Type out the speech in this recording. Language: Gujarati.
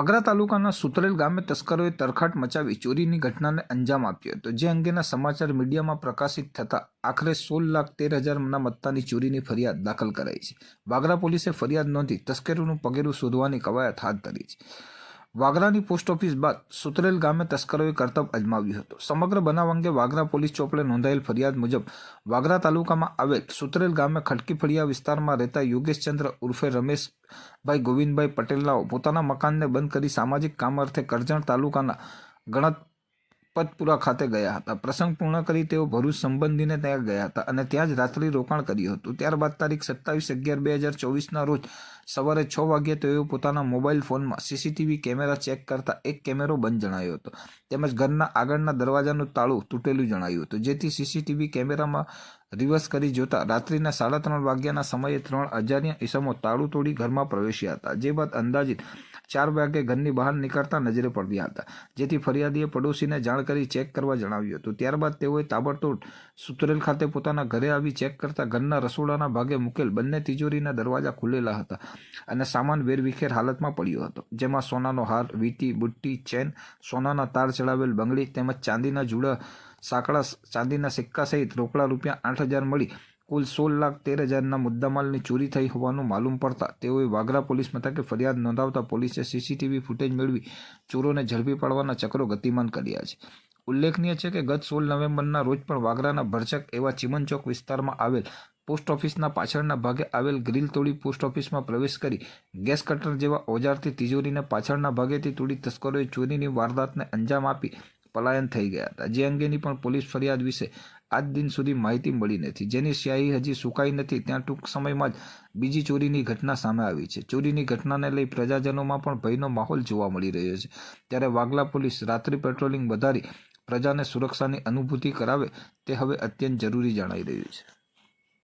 આગ્રા તાલુકાના સુતરેલ ગામે તસ્કરોએ તરખાટ મચાવી ચોરીની ઘટનાને અંજામ આપ્યો હતો, જે અંગેના સમાચાર મીડિયામાં પ્રકાશિત થતા આખરે સોળ લાખ તેર હજારના મત્તાની ચોરીની ફરિયાદ દાખલ કરાઈ છે. વાગરા પોલીસે ફરિયાદ નોંધી તસ્કરોનું પગેરું શોધવાની કવાયત હાથ ધરી છે. વાગરાની પોસ્ટ ઓફિસ બાદ સુતરેલ ગામે તસ્કરોએ કરતબ અજમાવ્યું હતું. સમગ્ર બનાવ અંગે વાગરા પોલીસ ચોપડે નોંધાયેલ ફરિયાદ મુજબ વાગરા તાલુકામાં આવેલ સુતરેલ ગામે ખડકી ફળિયા વિસ્તારમાં રહેતા યોગેશચંદ્ર ઉર્ફે રમેશભાઈ ગોવિંદભાઈ પટેલનાઓ પોતાના મકાનને બંધ કરી સામાજિક કામ અર્થે કરજણ તાલુકાના ગણપતપુરા ખાતે ગયા હતા. પ્રસંગ પૂર્ણ કરી તેઓ ભરૂચ સંબંધીને ત્યાં ગયા હતા અને ત્યાં જ રાત્રિ રોકાણ કર્યું હતું. ત્યારબાદ તારીખ સત્તાવીસ અગિયાર બે હજાર ચોવીસના રોજ સવારે છ વાગ્યે તેઓ પોતાના મોબાઈલ ફોનમાં સીસીટીવી કેમેરા ચેક કરતા એક કેમેરો બંધ જણાયો હતો. તેમજ ઘરના આગળના દરવાજાનું તાળું તૂટેલું જણાયું હતું. જેથી સીસીટીવી કેમેરામાં રિવર્સ કરી જોતા રાત્રિના સાડા ત્રણ વાગ્યાના સમયે ત્રણ અજાણ્યા ઈસમો તાળું તોડી ઘરમાં પ્રવેશ્યા હતા. જે બાદ અંદાજિત ચાર વાગે ઘરની બહાર નીકળતા નજરે પડ્યા હતા. જેથી ફરિયાદીએ પડોશીને જાણ કરી ચેક કરવા જણાવ્યું હતું. ત્યારબાદ તેઓએ તાબડતોડ સુતરેલ ખાતે પોતાના ઘરે આવી ચેક કરતા ઘરના રસોડાના ભાગે મૂકેલ બંને તિજોરીના દરવાજા ખુલેલા હતા અને સામાન વેરવિખેર હાલતમાં પડ્યો હતો, જેમાં સોનાનો હાર, વીટી, બુટ્ટી, ચેન, સોનાના તાર ચડાવેલ બંગડી તેમજ ચાંદીના જુડા સાંકડા, ચાંદીના સિક્કા સહિત રોકડા રૂપિયા આઠ હજાર મળી કુલ સોળ લાખ તેર હજારના મુદ્દામાલની ચોરી થઈ હોવાનું માલુમ પડતા તેઓએ વાગરા પોલીસ મથકે ફરિયાદ નોંધાવતા પોલીસે સીસીટીવી ફૂટેજ મેળવી ચોરોને ઝડપી પાડવાના ચક્રો ગતિમાન કર્યા છે. ઉલ્લેખનીય છે કે ગત સોળ નવેમ્બરના રોજ પણ વાગરાના ભરચક એવા ચિમનચોક વિસ્તારમાં આવેલ પોસ્ટ ઓફિસના પાછળના ભાગે આવેલ ગ્રીલ તોડી પોસ્ટ ઓફિસમાં પ્રવેશ કરી ગેસ કટર જેવા ઓજારથી તિજોરીને પાછળના ભાગેથી તોડી તસ્કરોએ ચોરીની વારદાતને અંજામ આપી પલાયન થઈ ગયા હતા. જે અંગેની પણ પોલીસ ફરિયાદ વિશે આજ દિન સુધી માહિતી મળી નથી. જેની સ્યાહી હજી સુકાઈ નથી, ત્યાં ટૂંક સમયમાં જ બીજી ચોરીની ઘટના સામે આવી છે. ચોરીની ઘટનાને લઈ પ્રજાજનોમાં પણ ભયનો માહોલ જોવા મળી રહ્યો છે. ત્યારે વાગલા પોલીસ રાત્રિ પેટ્રોલિંગ વધારી પ્રજાને સુરક્ષાની અનુભૂતિ કરાવે તે હવે અત્યંત જરૂરી જણાઈ રહ્યું છે.